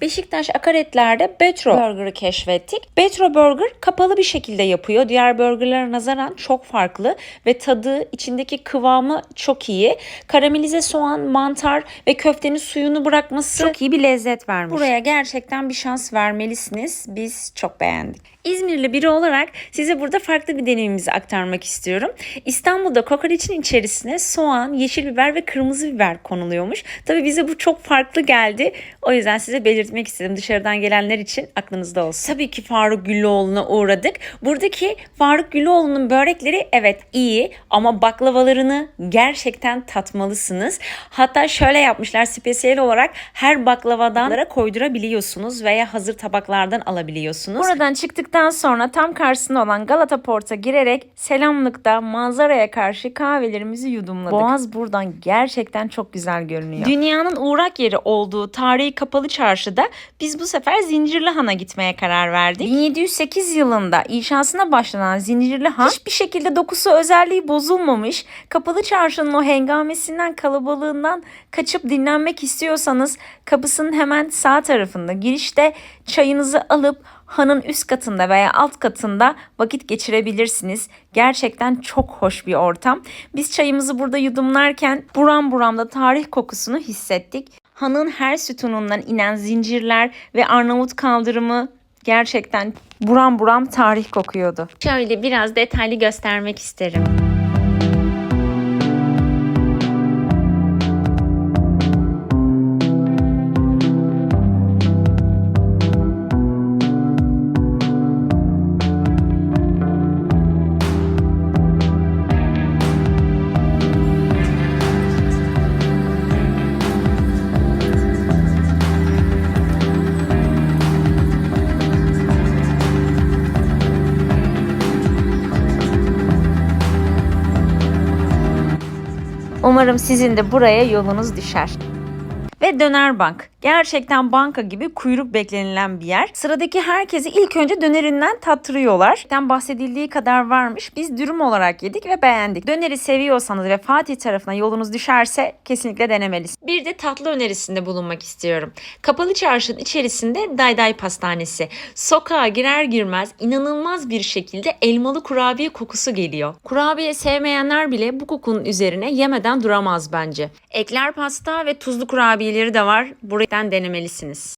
Beşiktaş Akaretler'de Betro Burger'ı keşfettik. Betro Burger kapalı bir şekilde yapıyor. Diğer burgerlere nazaran çok farklı ve tadı, içindeki kıvamı çok iyi. Karamelize soğan, mantar ve köftenin suyunu bırakması çok iyi bir lezzet vermiş. Buraya gerçekten bir şans vermelisiniz. Biz çok beğendik. İzmirli biri olarak size burada farklı bir deneyimimizi aktarmak istiyorum. İstanbul'da kokoreçin içerisine soğan, yeşil biber ve kırmızı biber konuluyormuş. Tabii bize bu çok farklı geldi. O yüzden size belirtmek istedim dışarıdan gelenler için aklınızda olsun. Tabii ki Faruk Güllüoğlu'na uğradık. Buradaki Faruk Güllüoğlu'nun börekleri evet iyi ama baklavalarını gerçekten tatmalısınız. Hatta şöyle yapmışlar spesiyel olarak her baklavadan koydurabiliyorsunuz veya hazır tabaklardan alabiliyorsunuz. Buradan çıktıktan sonra tam karşısında olan Galata Port'a girerek selamlıkta manzaraya karşı kahvelerimizi yudumladık. Boğaz buradan gerçekten çok güzel görünüyor. Dünyanın uğrak yeri olduğu tarihi kapalı çarşıda biz bu sefer Zincirlihan'a gitmeye karar verdik. 1708 yılında inşasına başlanan Zincirlihan hiçbir şekilde dokusu özelliği bozulmamış. Kapalı çarşının o hengamesinden kalabalığından kaçıp dinlenmek istiyorsanız kapısının hemen sağ tarafında girişte çayınızı alıp hanın üst katında veya alt katında vakit geçirebilirsiniz. Gerçekten çok hoş bir ortam. Biz çayımızı burada yudumlarken buram buramda tarih kokusunu hissettik. Hanın her sütunundan inen zincirler ve Arnavut kaldırımı gerçekten buram buram tarih kokuyordu. Şöyle biraz detaylı göstermek isterim. Umarım sizin de buraya yolunuz düşer. Ve Döner Bank. Gerçekten banka gibi kuyruk beklenilen bir yer. Sıradaki herkesi ilk önce dönerinden tattırıyorlar. Gerçekten bahsedildiği kadar varmış. Biz dürüm olarak yedik ve beğendik. Döneri seviyorsanız ve Fatih tarafına yolunuz düşerse kesinlikle denemelisiniz. Bir de tatlı önerisinde bulunmak istiyorum. Kapalı çarşının içerisinde Dayday Pastanesi. Sokağa girer girmez inanılmaz bir şekilde elmalı kurabiye kokusu geliyor. Kurabiye sevmeyenler bile bu kokunun üzerine yemeden duramaz bence. Ekler pasta ve tuzlu kurabiyeleri de var. Buradan denemelisiniz.